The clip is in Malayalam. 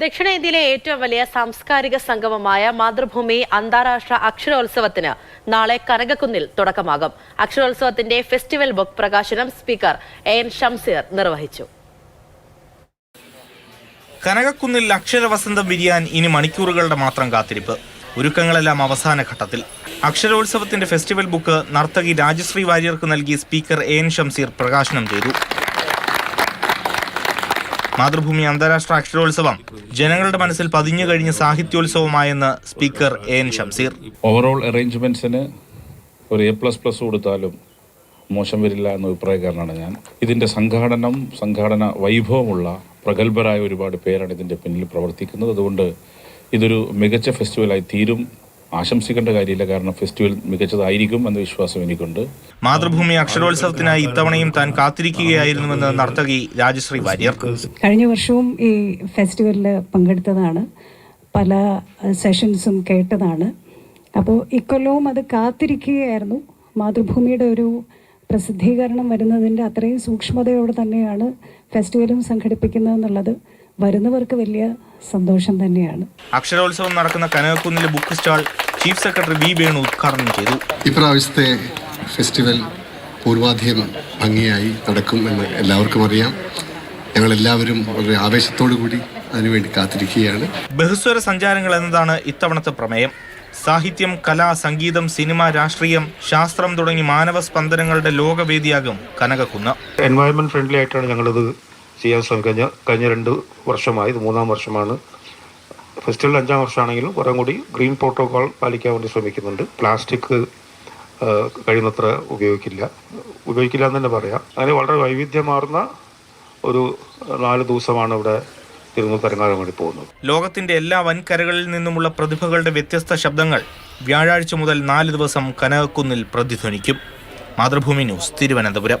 ദക്ഷിണേന്ത്യയിലെ ഏറ്റവും വലിയ സാംസ്കാരിക സംഗമമായ മാതൃഭൂമി അന്താരാഷ്ട്ര അക്ഷരോത്സവത്തിന് നാളെ കനകക്കുന്നിൽ തുടക്കമാകും. അക്ഷരോത്സവത്തിന്റെ ഫെസ്റ്റിവൽ ബുക്ക് പ്രകാശനം സ്പീക്കർ എ എൻ ഷംസീർ നിർവഹിച്ചു. കനകക്കുന്നിൽ അക്ഷരവസന്തം വിരിയാൻ ഇനി മണിക്കൂറുകളുടെ മാത്രം കാത്തിരിപ്പ്. ഒരുക്കങ്ങളെല്ലാം അവസാന ഘട്ടത്തിൽ. അക്ഷരോത്സവത്തിന്റെ ഫെസ്റ്റിവൽ ബുക്ക് നർത്തകി രാജശ്രീ വാര്യർക്ക് നൽകി സ്പീക്കർ എ എൻ ഷംസീർ പ്രകാശനം ചെയ്തു. മാതൃഭൂമി അന്താരാഷ്ട്ര അക്ഷരോത്സവം. ജനങ്ങളുടെ മനസ്സിൽ പതിഞ്ഞു കഴിഞ്ഞ സാഹിത്യോത്സവമായെന്ന് speaker A N Shamseer overall അറേഞ്ച്മെന്റ്സിന് ഒരു എ പ്ലസ് പ്ലസ് കൊടുത്താലും മോശം വരില്ല എന്ന അഭിപ്രായക്കാരനാണ് ഞാൻ. ഇതിന്റെ സംഘാടനം സംഘാടന വൈഭവമുള്ള പ്രഗത്ഭരായ ഒരുപാട് പേരാണ് ഇതിന്റെ പിന്നിൽ പ്രവർത്തിക്കുന്നത്. അതുകൊണ്ട് ഇതൊരു മികച്ച ഫെസ്റ്റിവലായി തീരും. ആശംസിക്കേണ്ട കാര്യമില്ല. കാരണം ഫെസ്റ്റിവൽ മികച്ചതായിരിക്കും എന്ന വിശ്വാസം എനിക്കുണ്ട്. മാതൃഭൂമി അക്ഷരോത്സവത്തിനായി ഇത്തവണയും താൻ കാത്തിരിക്കുകയായിരുന്നുവെന്ന് നർത്തകി രാജശ്രീ വാര്യർ. കഴിഞ്ഞ വർഷവും ഈ ഫെസ്റ്റിവലിൽ പങ്കെടുത്തതാണ്. പല സെഷൻസും കേട്ടതാണ്. അപ്പോൾ ഇക്കൊല്ലവും അത് കാത്തിരിക്കുകയായിരുന്നു. മാതൃഭൂമിയുടെ ഒരു പ്രസിദ്ധീകരണം വരുന്നതിന്റെ അത്രയും സൂക്ഷ്മതയോടെ തന്നെയാണ് ഫെസ്റ്റിവലും സംഘടിപ്പിക്കുന്നതെന്നുള്ളത് വരുന്നവർക്ക് വലിയ സന്തോഷം തന്നെയാണ്. അക്ഷരോത്സവം നടക്കുന്ന കനകക്കുന്നിലെ book stall chief secretary V Venu ഉദ്ഘാടനം ചെയ്തു. ഇപ്രാവശ്യത്തെ ഫെസ്റ്റിവൽ പൂർവാധികം ഭംഗിയായി നടക്കും എന്ന് എല്ലാവർക്കും അറിയാം. ഞങ്ങൾ എല്ലാവരും വളരെ ആവേശത്തോടു കൂടി അതിനുവേണ്ടി കാത്തിരിക്കുകയാണ്. ബഹുസ്വര സഞ്ചാരങ്ങൾ എന്നതാണ് ഇത്തവണത്തെ പ്രമേയം. സാഹിത്യം കല സംഗീതം സിനിമ രാഷ്ട്രീയം ശാസ്ത്രം തുടങ്ങി മാനവ സ്പന്ദനങ്ങളുടെ ലോകവേദിയാകും കനകക്കുന്ന്. എൻവയോൺമെന്റ് ഫ്രണ്ട്ലി ആയിട്ടാണ് ഞങ്ങളിത് ചെയ്യാൻ ശ്രമിക്കുക. കഴിഞ്ഞ രണ്ട് വർഷമായി ഇത് മൂന്നാം വർഷമാണ്. ഫെസ്റ്റിവൽ അഞ്ചാം വർഷമാണെങ്കിലും കുറേ കൂടി ഗ്രീൻ പ്രോട്ടോകോൾ പാലിക്കാൻ വേണ്ടി ശ്രമിക്കുന്നുണ്ട്. പ്ലാസ്റ്റിക് കഴിയുന്നത്ര ഉപയോഗിക്കില്ല. ഉപയോഗിക്കില്ല എന്ന് തന്നെ പറയാം. അങ്ങനെ വളരെ വൈവിധ്യമാർന്ന ഒരു നാല് ദിവസമാണ് ഇവിടെ പോകുന്നത്. ലോകത്തിന്റെ എല്ലാ വൻകരകളിൽ നിന്നുമുള്ള പ്രതിഭകളുടെ വ്യത്യസ്ത ശബ്ദങ്ങൾ വ്യാഴാഴ്ച മുതൽ നാല് ദിവസം കനകക്കുന്നിൽ പ്രതിധ്വനിക്കും. മാതൃഭൂമി ന്യൂസ് തിരുവനന്തപുരം.